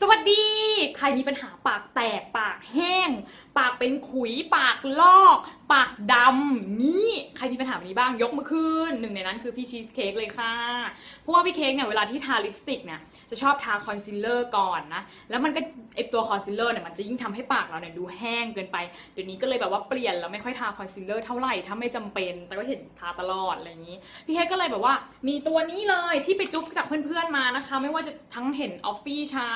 สวัสดี ใครมีปัญหาปากแตกปากแห้ง ปากเป็นขุย ปากลอก ปากดำนี่ใครมีปัญหาแบบนี้บ้างยกมือขึ้นหนึ่งในนั้นคือพี่ชีสเค้กเลยค่ะ เพราะว่าพี่เค้กเนี่ยเวลาที่ทาลิปสติกเนี่ยจะชอบทาคอนซีลเลอร์ก่อนนะแล้วมันก็ไอตัวคอนซีลเลอร์เนี่ยมันจะยิ่งทำให้ปากเราเนี่ยดูแห้งเกินไปเดี๋ยวนี้ก็เลยแบบว่าเปลี่ยนแล้วไม่ค่อยทาคอนซีลเลอร์เท่าไหร่ถ้าไม่จำเป็น แต่ก็เห็นทาตลอดอะไรอย่างนี้ พี่เค้กก็เลยแบบว่ามีตัวนี้เลยที่ไปจุ๊บจากเพื่อนๆมานะคะ ไม่ว่าจะทั้งเห็นออฟฟี่ใช้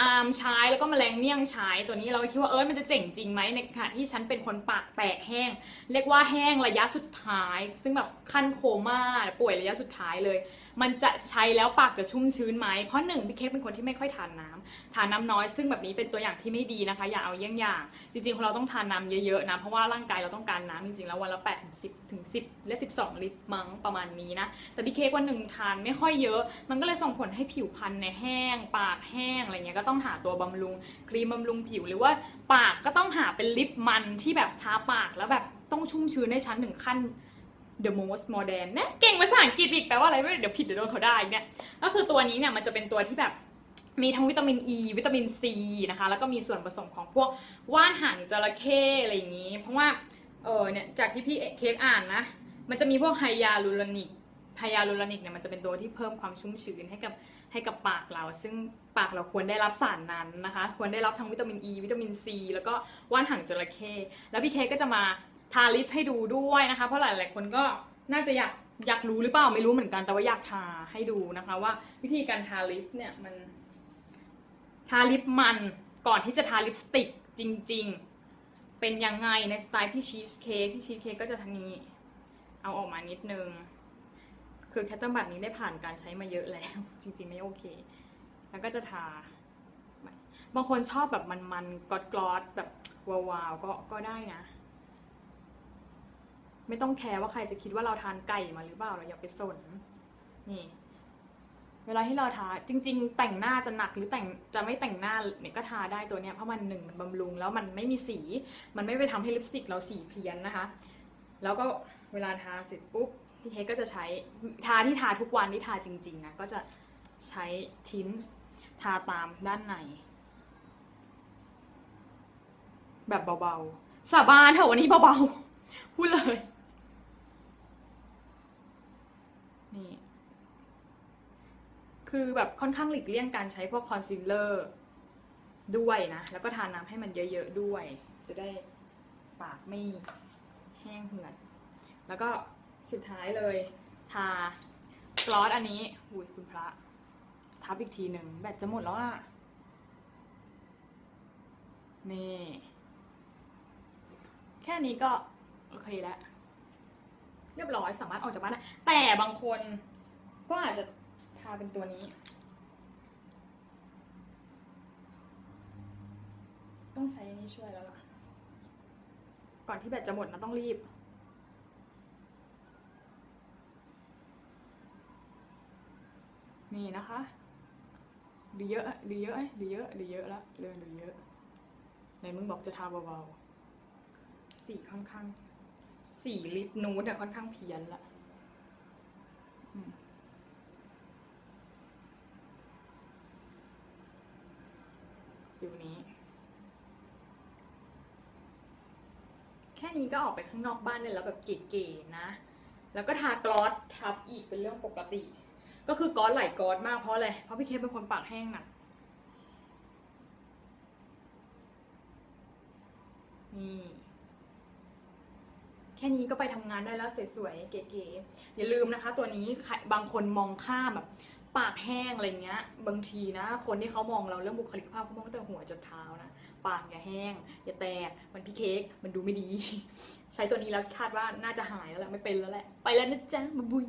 อาร์มใช้แล้วก็แมลงเมี่ยงใช้ตัวนี้เราคิดว่าเออมันจะเจ๋งจริงไหมในขณะที่ฉันเป็นคนปากแตกแห้ง เรียกว่าแห้งระยะสุดท้าย ซึ่งแบบขั้นโคม่าป่วยระยะสุดท้ายเลย มันจะใช้แล้วปากจะชุ่มชื้นไหมเพราะหนึ่งพี่เค้กเป็นคนที่ไม่ค่อยทานน้ำทานน้ำน้อย ซึ่งแบบนี้เป็นตัวอย่างที่ไม่ดีนะคะ อย่าเอาเยี่ยงอย่าง จริงๆคนเราต้องทานน้ำเยอะๆนะเพราะว่าร่างกายเราต้องการน้ำจริงๆแล้ววันละ8ถึง10ถึง10และ12 ลิตรมั้งประมาณนี้นะแต่พี่เค้กวันหนึ่งทานไม่ค่อยเยอะ มันก็เลยส่งผลให้ผิวพรรณในยแห้ง ปากแห้งอะไรเงี้ยก็ต้องหาตัวบำรุงครีมบำรุงผิว หรือว่าปากก็ต้องหาเป็นลิปมันที่แบบทาปากแล้วแบบต้องชุ่มชื้นในชั้นถึงขั้น the most modern นะเก่งภาษาอังกฤษอีกแปลว่าอะไรไม่รู้เดี๋ยวผิดเดี๋ยวโดนเขาได้เนี่ยก็คือตัวนี้เนี่ยมันจะเป็นตัวที่แบบมีทั้งวิตามินอ e, ีวิตามินซีนะคะแล้วก็มีส่วนผสมของพวกว่านหางจระเข้อะไรอย่างนี้ เพราะว่าเออเนี่ยจากที่พี่เค้กอ่านนะ มันจะมีพวกไฮยาลูรอนิก ไฮยาลูรอนิกเนี่ยมันจะเป็นตัวที่เพิ่มความชุ่มชื้นให้กับให้กับปากเรา ซึ่งปากเราควรได้รับสารนั้นนะคะ ควรได้รับทั้งวิตามินอ e, ีวิตามินซีแล้วก็ว่านหางจระเข้แล้วพี่เคก็จะมาทาลิปให้ดูด้วยนะคะ เพราะหลายๆคนก็น่าจะอยากอยากรู้หรือเปล่าไม่รู้เหมือนกันแต่ว่าอยากทาให้ดูนะคะ ว่าวิธีการทาลิปเนี่ยมันทาลิปมันก่อนที่จะทาลิปสติกจริง ๆ เป็นยังไงในสไตล์พี่ชีสเค้กพี่ชีสเค้กก็จะทางนี้ เอาออกมานิดนึง คือแคตตัมบัตนี้ได้ผ่านการใช้มาเยอะแล้ว จริง ๆ ไม่โอเค แล้วก็จะทา บางคนชอบแบบมันๆกรอดกรอดๆแบบวาวๆก็ก็ได้นะ ไม่ต้องแคร์ว่าใครจะคิดว่าเราทานไก่มาหรือเปล่าเราอย่าไปสน นี่ เวลาที่เราทาจริง ๆ แต่งหน้าจะหนักหรือแต่งจะไม่แต่งหน้าเนี่ยก็ทาได้ตัวเนี้ยเพราะมันหนึ่งมันบำรุง แล้วมันไม่มีสี มันไม่ไปทำให้ลิปสติกเราสีเพี้ยนนะคะ แล้วก็เวลาทาเสร็จปุ๊บ พี่เค้กก็จะใช้ทาที่ทาทุกวันที่ทาจริงๆนะก็จะใช้ทินส์ทาตามด้านใน แบบเบาๆ สาบานเถอะวันนี้เบาๆ พูดเลย นี่ คือแบบค่อนข้างหลีกเลี่ยงการใช้พวกคอนซีลเลอร์ด้วยนะ แล้วก็ทาน้ำให้มันเยอะๆด้วย จะได้ปากไม่แห้งเหือดแล้วก็ สุดท้ายเลย ทากลอสอันนี้หุยคุณพระทับอีกทีหนึ่งแบตจะหมดแล้วอะนี่ แค่นี้ก็ โอเคแล้วเรียบร้อยสามารถออกจากบ้านได้แต่บางคนก็อาจจะทาเป็นตัวนี้ ต้องใช้นนี้ช่วยแล้วล่ะ ก่อนที่แบตจะหมดนะต้องรีบ นี่นะคะดูเยอะดูเยอะเอ้ยดูเยอะดูเยอะแล้วเรื่องดูเยอะไหนมึงบอกจะทาเบาๆสีค่อนข้าง สีลิปนูดอะค่อนข้างเพี้ยนละอืมฟิลนี้ แค่นี้ก็ออกไปข้างนอกบ้านได้แล้วแบบเก๋ๆนะ แล้วก็ทากลอสทับอีกเป็นเรื่องปกติ ก็คือกอสไหลกอสมากเพราะอะไร เพราะพี่เคเป็นคนปากแห้งหนัก นี่ แค่นี้ก็ไปทำงานได้แล้วสวยๆ เก๋ๆ อย่าลืมนะคะ ตัวนี้ใครบางคนมองข้ามแบบปากแห้งอะไรเงี้ย บางทีนะ คนที่เขามองเราเรื่องบุคลิกภาพเขามองตั้งแต่หัวจนเท้านะ ปากอย่าแห้ง อย่าแตก มันพี่เค้ก มันดูไม่ดี ใช้ตัวนี้แล้วคาดว่าน่าจะหายแล้วแหละ ไม่เป็นแล้วแหละ ไปแล้วนะจ๊ะมาบุย